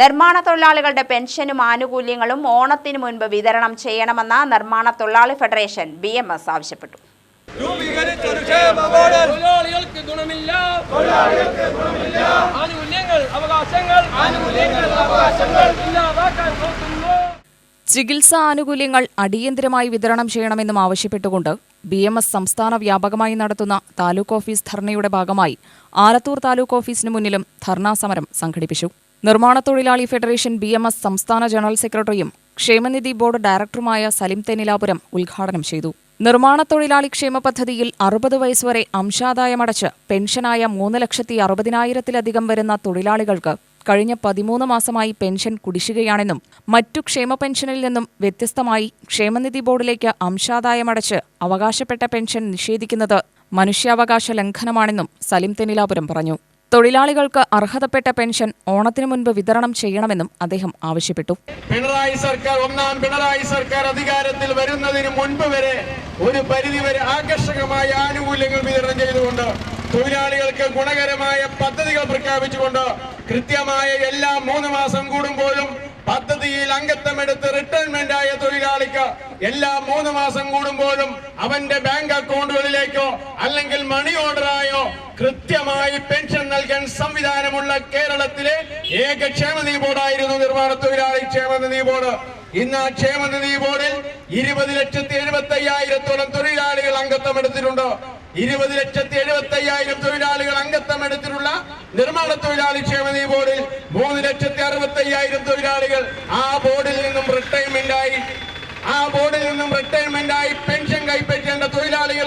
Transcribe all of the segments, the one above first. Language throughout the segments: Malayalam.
നിർമ്മാണ തൊഴിലാളികളുടെ പെൻഷനും ആനുകൂല്യങ്ങളും ഓണത്തിന് മുൻപ് വിതരണം ചെയ്യണമെന്ന് നിർമ്മാണ തൊഴിലാളി ഫെഡറേഷൻ ബി ആവശ്യപ്പെട്ടു. തൊഴിലാളികൾക്ക് ഗുണമില്ല. തൊഴിലാളികൾക്ക് ഗുണമില്ല. ആനുകൂല്യങ്ങൾ അവകാശങ്ങൾ ആനുകൂല്യങ്ങൾ അവകാശങ്ങൾ. ഇല്ലാതാക്കാൻ നോക്കുന്നു. ചികിത്സാ ആനുകൂല്യങ്ങൾ അടിയന്തരമായി വിതരണം ചെയ്യണമെന്നും ആവശ്യപ്പെട്ടുകൊണ്ട് ബി എം എസ് സംസ്ഥാന വ്യാപകമായി നടത്തുന്ന താലൂക്ക് ഓഫീസ് ധർണയുടെ ഭാഗമായി ആലത്തൂർ താലൂക്ക് ഓഫീസിന് മുന്നിലും ധർണാ സമരം സംഘടിപ്പിച്ചു. നിർമ്മാണ തൊഴിലാളി ഫെഡറേഷൻ ബി എം എസ് സംസ്ഥാന ജനറൽ സെക്രട്ടറിയും ക്ഷേമനിധി ബോർഡ് ഡയറക്ടറുമായ സലിം തെന്നിലാപുരം ഉദ്ഘാടനം ചെയ്തു. നിർമ്മാണ തൊഴിലാളി ക്ഷേമ പദ്ധതിയിൽ അറുപത് വയസ്സുവരെ അംശാദായമടച്ച് പെൻഷനായ മൂന്ന് ലക്ഷത്തി അറുപതിനായിരത്തിലധികം വരുന്ന തൊഴിലാളികൾക്ക് കഴിഞ്ഞ പതിമൂന്ന് മാസമായി പെൻഷൻ കുടിശ്ശികയാണെന്നും മറ്റു ക്ഷേമ പെൻഷനിൽ നിന്നും വ്യത്യസ്തമായി ക്ഷേമനിധി ബോർഡിലേക്ക് അംശാദായമടച്ച് അവകാശപ്പെട്ട പെൻഷൻ നിഷേധിക്കുന്നത് മനുഷ്യാവകാശ ലംഘനമാണെന്നും സലിം തെന്നിലാപുരം പറഞ്ഞു. തൊഴിലാളികൾക്ക് അർഹതപ്പെട്ട പെൻഷൻ ഓണത്തിനു മുൻപ് വിതരണം ചെയ്യണമെന്നും അദ്ദേഹം ആവശ്യപ്പെട്ടു. പിണറായി സർക്കാർ ഒന്നാം പിണറായി സർക്കാർ അധികാരത്തിൽ വരുന്നതിന് മുൻപ് വരെ ഒരു പരിധിവരെ ആകർഷകമായ ആനുകൂല്യങ്ങൾ വിതരണം ചെയ്തുകൊണ്ട് തൊഴിലാളികൾക്ക് ഗുണകരമായ പദ്ധതികൾ പ്രഖ്യാപിച്ചുകൊണ്ട് കൃത്യമായ എല്ലാ മൂന്ന് മാസം കൂടുമ്പോഴും പദ്ധതിയിൽ അംഗത്വമെടുത്ത് റിട്ടയർമെന്റ് ആയ തൊഴിലാളിക്ക് എല്ലാ മൂന്ന് മാസം കൂടുമ്പോഴും അവന്റെ ബാങ്ക് അക്കൗണ്ടുകളിലേക്കോ അല്ലെങ്കിൽ മണി ഓർഡറായോ കൃത്യമായി പെൻഷൻ നൽകാൻ സംവിധാനമുള്ള കേരളത്തിലെ ഏക ക്ഷേമനിധി ബോർഡായിരുന്നു നിർമ്മാണ തൊഴിലാളി ക്ഷേമനിധി ബോർഡ്. ഇന്ന് ആ ക്ഷേമനിധി ബോർഡിൽ ഇരുപത് ലക്ഷത്തി എഴുപത്തി അയ്യായിരത്തോളം തൊഴിലാളികൾ അംഗത്വം എടുത്തിട്ടുണ്ട്. ഇരുപത് ലക്ഷത്തി എഴുപത്തി അയ്യായിരം തൊഴിലാളികൾ അംഗത്വം എടുത്തിട്ടുള്ള നിർമ്മാണ തൊഴിലാളി ക്ഷേമനിധി ബോർഡിൽ മൂന്ന് ലക്ഷത്തി അറുപത്തി അയ്യായിരം തൊഴിലാളികൾ ആ ബോർഡിൽ നിന്നും റിട്ടയർമെന്റ് ആയി ആ ബോർഡിൽ നിന്നും റിട്ടയർമെന്റ് ആയി പെൻഷൻ കൈപ്പറ്റേണ്ട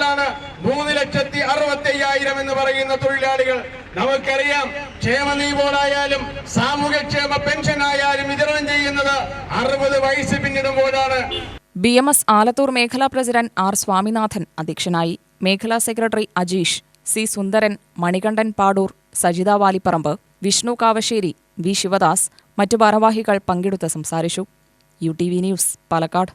തൊഴിലാളികളാണ് മൂന്ന് ലക്ഷത്തി അറുപത്തി അയ്യായിരം എന്ന് പറയുന്ന തൊഴിലാളികൾ. നമുക്കറിയാം ക്ഷേമനിധി ബോർഡായാലും സാമൂഹ്യക്ഷേമ പെൻഷൻ ആയാലും വിതരണം ചെയ്യുന്നത് അറുപത് വയസ്സ് പിന്നിടുമ്പോഴാണ് ബി എം എസ് ആലത്തൂർ മേഖലാ പ്രസിഡന്റ് ആർ സ്വാമിനാഥൻ അധ്യക്ഷനായി. മേഖലാ secretary Ajeesh C Sundaran Manikandan Padur Sajitha Valipparamba Vishnu Kavassery V Sivadas മറ്റു ഭാരവാഹികൾ പങ്കെടുത്ത് സംസാരിച്ചു. U T V news Palakkad.